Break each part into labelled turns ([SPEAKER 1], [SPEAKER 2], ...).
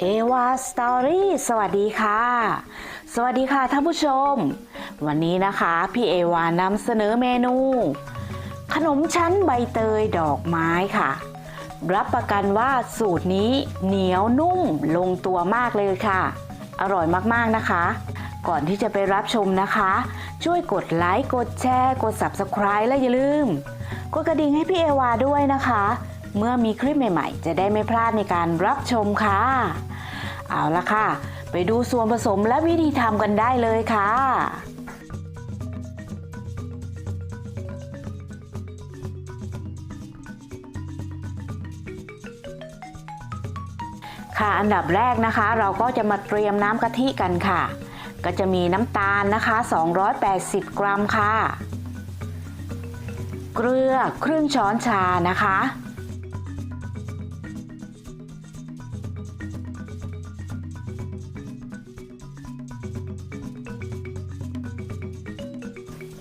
[SPEAKER 1] เอวาสตอรี่สวัสดีค่ะ สวัสดีค่ะท่านผู้ชม วันนี้นะคะ พี่เอวานำเสนอเมนู ขนมชั้นใบเตยดอกไม้ค่ะ รับประกันว่าสูตรนี้เหนียวนุ่มลงตัวมากเลยค่ะ อร่อยมากๆนะคะ ก่อนที่จะไปรับชมนะคะ ช่วยกดไลค์กดแชร์ กด Subscribe และอย่าลืม กดกระดิ่งให้พี่เอวาด้วยนะคะ เมื่อมีคลิปใหม่ๆ จะได้ไม่พลาดในการรับชมค่ะ เอาละค่ะ ไปดูส่วนผสมและวิธีทำกันได้เลยค่ะค่ะอันดับแรกนะคะ เราก็จะมาเตรียมน้ำกะทิกันค่ะ ก็จะมีน้ำตาลนะคะ 280 กรัมค่ะ เกลือครึ่งช้อนชานะคะ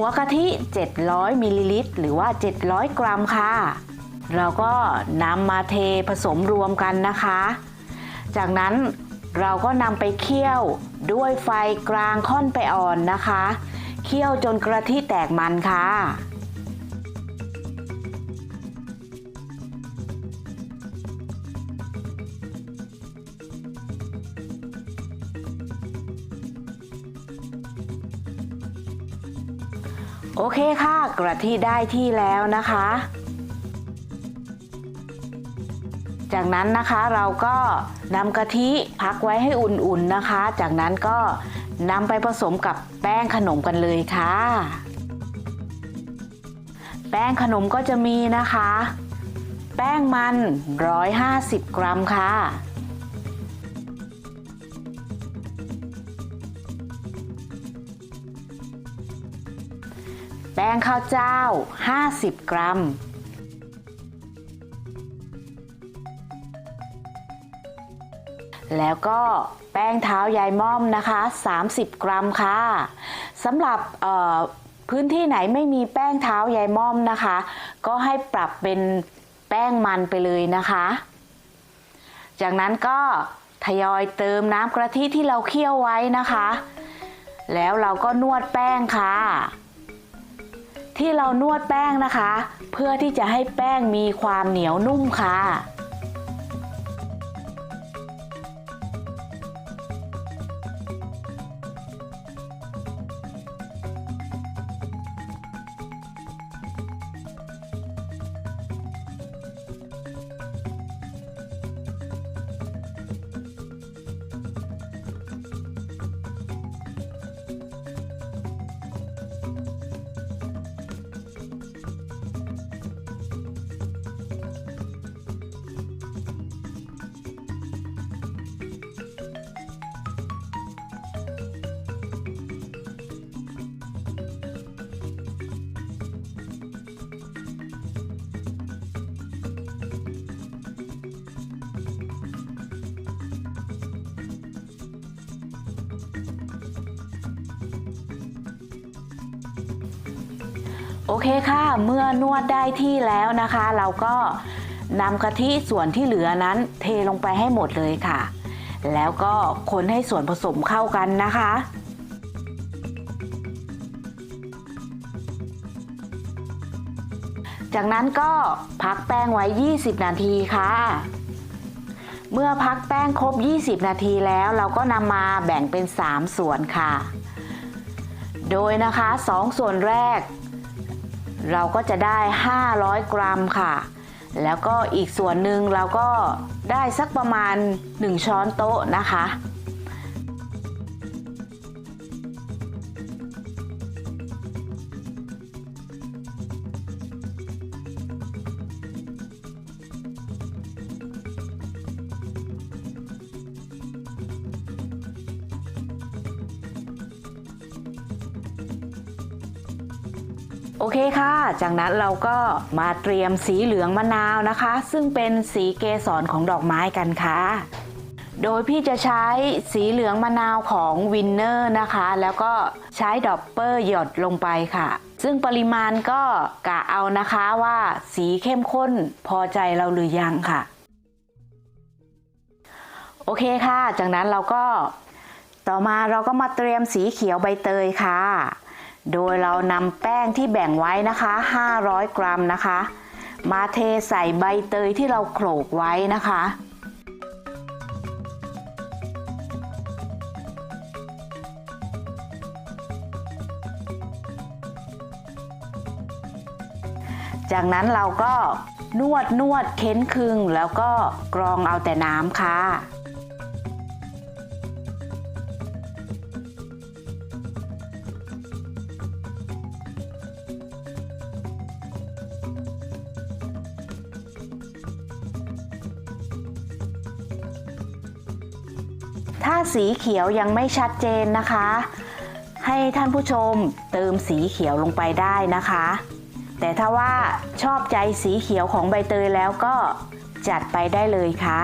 [SPEAKER 1] หัวกะทิ 700มิลลิลิตรหรือว่า 700 กรัมค่ะ เราก็นำมาเทผสมรวมกันนะคะ จากนั้นเราก็นำไปเคี่ยวด้วยไฟกลางค่อนไปอ่อนนะคะ เคี่ยวจนกระทิแตกมันค่ะ โอเคค่ะ กระทิได้ที่แล้วนะคะ จากนั้นนะคะเราก็นำกะทิพักไว้ให้อุ่นๆนะคะ จากนั้นก็นำไปผสมกับแป้งขนมกันเลยค่ะ แป้งขนมก็จะมีนะคะ แป้งมัน 150 กรัมค่ะ แป้งข้าวเจ้า 50 กรัม แล้วก็แป้งเท้ายายม่อมนะคะ 30 กรัมค่ะสำหรับพื้นที่ไหนไม่มีแป้งเท้ายายม่อมนะคะ ก็ให้ปรับเป็นแป้งมันไปเลยนะคะ จากนั้นก็ทยอยเติมน้ำกะทิที่เราเคี่ยวไว้นะคะ แล้วเราก็นวดแป้งค่ะ ที่เรานวดแป้งนะคะ เพื่อที่จะให้แป้งมีความเหนียวนุ่มค่ะ โอเคค่ะ เมื่อนวดได้ที่แล้วนะคะ เราก็นำกะทิส่วนที่เหลือนั้นเทลงไปให้หมดเลยค่ะ แล้วก็คนให้ส่วนผสมเข้ากันนะคะ จากนั้นก็พักแป้งไว้ 20 นาทีค่ะ เมื่อพักแป้งครบ 20 นาทีแล้วเราก็นำมาแบ่งเป็น 3 ส่วนค่ะ โดยนะคะ 2 ส่วนแรก เราก็จะได้ 500 กรัมค่ะ แล้วก็อีกส่วนหนึ่งเราก็ได้สักประมาณ 1 ช้อนโต๊ะนะคะ เคค่ะ จากนั้นเราก็มาเตรียมสีเหลืองมะนาวนะคะ ซึ่งเป็นสีเกสรของดอกไม้กันค่ะ โดยพี่จะใช้สีเหลืองมะนาวของวินเนอร์นะคะ แล้วก็ใช้ดอปเปอร์หยดลงไปค่ะ ซึ่งปริมาณก็กะเอานะคะว่าสีเข้มข้นพอใจเราหรือยังค่ะ โอเคค่ะ จากนั้นเราก็ต่อมาเราก็มาเตรียมสีเขียวใบเตยค่ะ โดยเรานำแป้งที่แบ่งไว้นะคะ 500 กรัมนะคะ มาเทใส่ใบเตยที่เราโขลกไว้นะคะ จากนั้นเราก็นวดนวดเค้นคึงแล้วก็กรองเอาแต่น้ำค่ะ สีเขียวยังไม่ชัดเจนนะคะ ให้ท่านผู้ชมเติมสีเขียวลงไปได้นะคะ แต่ถ้าว่าชอบใจสีเขียวของใบเตยแล้วก็จัดไปได้เลยค่ะ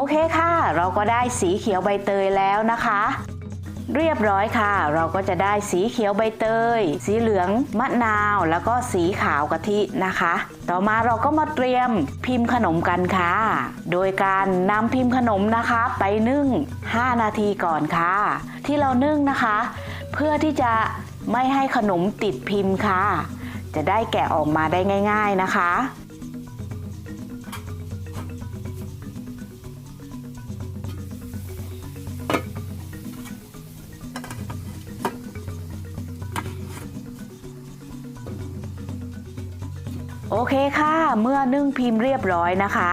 [SPEAKER 1] โอเคค่ะ เราก็ได้สีเขียวใบเตยแล้วนะคะ เรียบร้อยค่ะ เราก็จะได้สีเขียวใบเตย สีเหลืองมะนาว แล้วก็สีขาวกะทินะคะ ต่อมาเราก็มาเตรียมพิมพ์ขนมกันค่ะ โดยการนำพิมพ์ขนมนะคะ ไปนึ่ง 5 นาทีก่อนค่ะ ที่เรานึ่งนะคะ เพื่อที่จะไม่ให้ขนมติดพิมพ์ค่ะ จะได้แกะออกมาได้ง่าย ๆนะคะ เคค่ะ เมื่อนึ่งพิมพ์เรียบร้อยนะคะ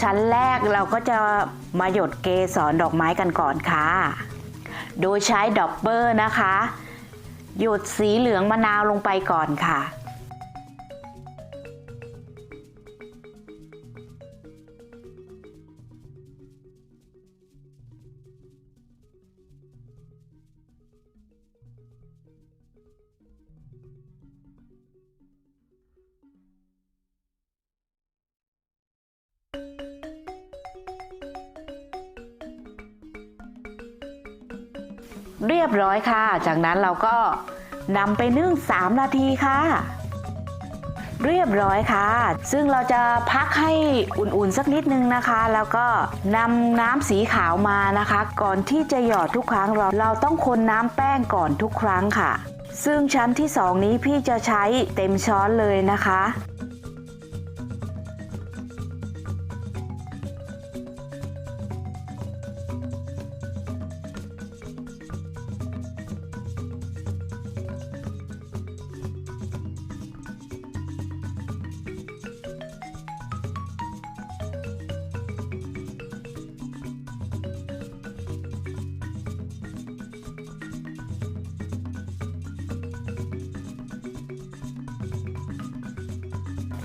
[SPEAKER 1] ชั้นแรกเราก็จะมาหยดเกสรดอกไม้กันก่อนค่ะ โดยใช้ดอปเปอร์นะคะ หยดสีเหลืองมะนาวลงไปก่อนค่ะ เรียบร้อยค่ะ จากนั้นเราก็นำไปนึ่ง 3 นาทีค่ะ เรียบร้อยค่ะ ซึ่งเราจะพักให้อุ่นๆสักนิดนึงนะคะ แล้วก็นำน้ำสีขาวมานะคะ ก่อนที่จะหยอดทุกครั้งเราเราต้องคนน้ำแป้งก่อนทุกครั้งค่ะ ซึ่งชั้นที่สองนี้พี่จะใช้เต็มช้อนเลยนะคะ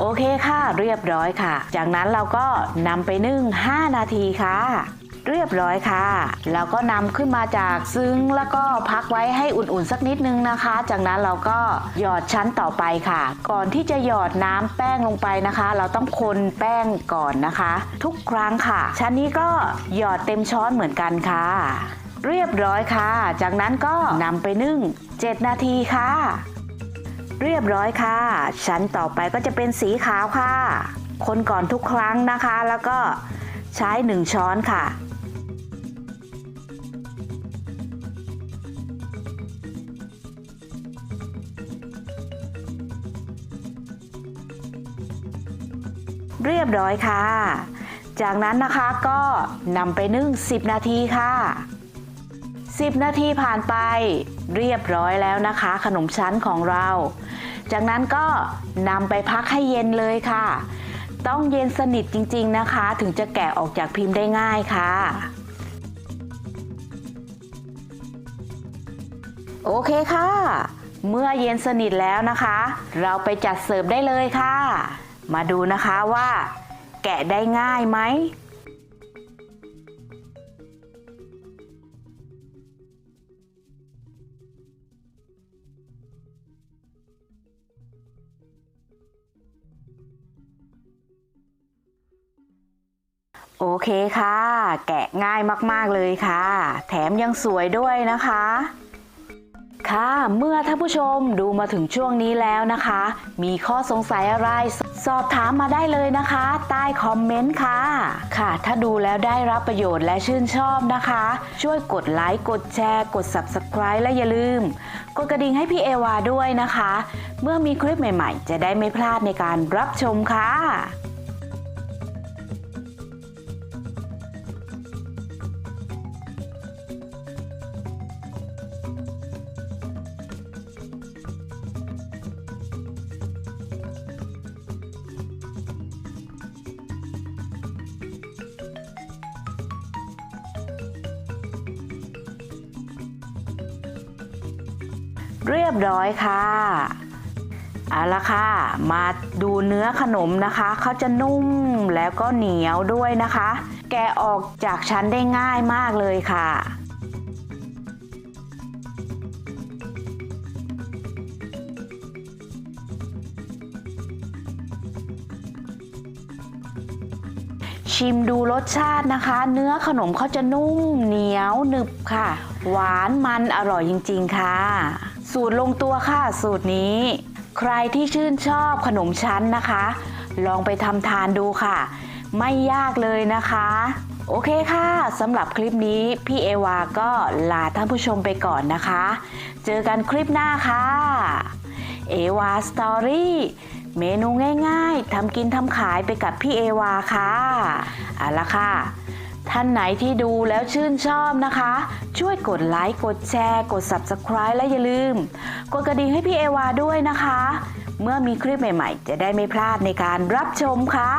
[SPEAKER 1] โอเคค่ะ เรียบร้อยค่ะ จากนั้นเราก็นำไปนึ่ง 5 นาทีค่ะเรียบร้อยค่ะเราก็นำขึ้นมาจากซึ้งแล้วก็พักไว้ให้อุ่นๆสักนิดนึงนะคะ จากนั้นเราก็หยอดชั้นต่อไปค่ะ ก่อนที่จะหยอดน้ำแป้งลงไปนะคะ เราต้องคนแป้งก่อนนะคะ ทุกครั้งค่ะ ชั้นนี้ก็หยอดเต็มช้อนเหมือนกันค่ะ เรียบร้อยค่ะ จากนั้นก็นำไปนึ่ง 7 นาทีค่ะ เรียบร้อยค่ะ ชั้นต่อไปก็จะเป็นสีขาวค่ะ คนก่อนทุกครั้งนะคะ แล้วก็ใช้1ช้อนค่ะ เรียบร้อยค่ะ จากนั้นนะคะก็นำไปนึ่ง 10 นาทีค่ะ 10 นาทีผ่านไปเรียบร้อยแล้วนะคะ ขนมชั้นของเรา จากนั้นก็นำไปพักให้เย็นเลยค่ะ ต้องเย็นสนิทจริงๆนะคะ ถึงจะแกะออกจากพิมพ์ได้ง่ายค่ะโอเคค่ะ เมื่อเย็นสนิทแล้วนะคะ เราไปจัดเสิร์ฟได้เลยค่ะ มาดูนะคะว่า แกะได้ง่ายไหม โอเคค่ะ แกะง่ายมากๆเลยค่ะ แถมยังสวยด้วยนะคะ ค่ะเมื่อท่านผู้ชมดูมาถึงช่วงนี้แล้วนะคะ มีข้อสงสัยอะไรสอบถามมาได้เลยนะคะ ใต้คอมเมนต์ค่ะ ค่ะถ้าดูแล้วได้รับประโยชน์และชื่นชอบนะคะ ช่วยกดไลค์กดแชร์กด Subscribe และอย่าลืม กดกระดิ่งให้พี่เอวาด้วยนะคะ เมื่อมีคลิปใหม่ ๆ จะได้ไม่พลาดในการรับชมค่ะ เรียบร้อยค่ะเอาละค่ะ มาดูเนื้อขนมนะคะ เขาจะนุ่มแล้วก็เหนียวด้วยนะคะ แกะออกจากชั้นได้ง่ายมากเลยค่ะชิมดูรสชาตินะคะ เนื้อขนมเขาจะนุ่มเหนียวหนึบค่ะ หวานมันอร่อยจริง ๆ ค่ะ สูตรลงตัวค่ะสูตรนี้ ใครที่ชื่นชอบขนมชั้นนะคะ ลองไปทำทานดูค่ะ ไม่ยากเลยนะคะ โอเคค่ะสำหรับคลิปนี้พี่เอวาก็ลาท่านผู้ชมไปก่อนนะคะ เจอกันคลิปหน้าค่ะ เอวาสตอรี่เมนูง่ายๆทำกินทำขายไปกับพี่เอวาค่ะเอาละค่ะ ท่านไหนที่ดูแล้วชื่นชอบนะคะ ช่วยกดไลค์ กดแชร์ กด Subscribe และอย่าลืม กดกระดิ่งให้พี่เอวาด้วยนะคะ เมื่อมีคลิปใหม่ ๆ จะได้ไม่พลาดในการรับชมค่ะ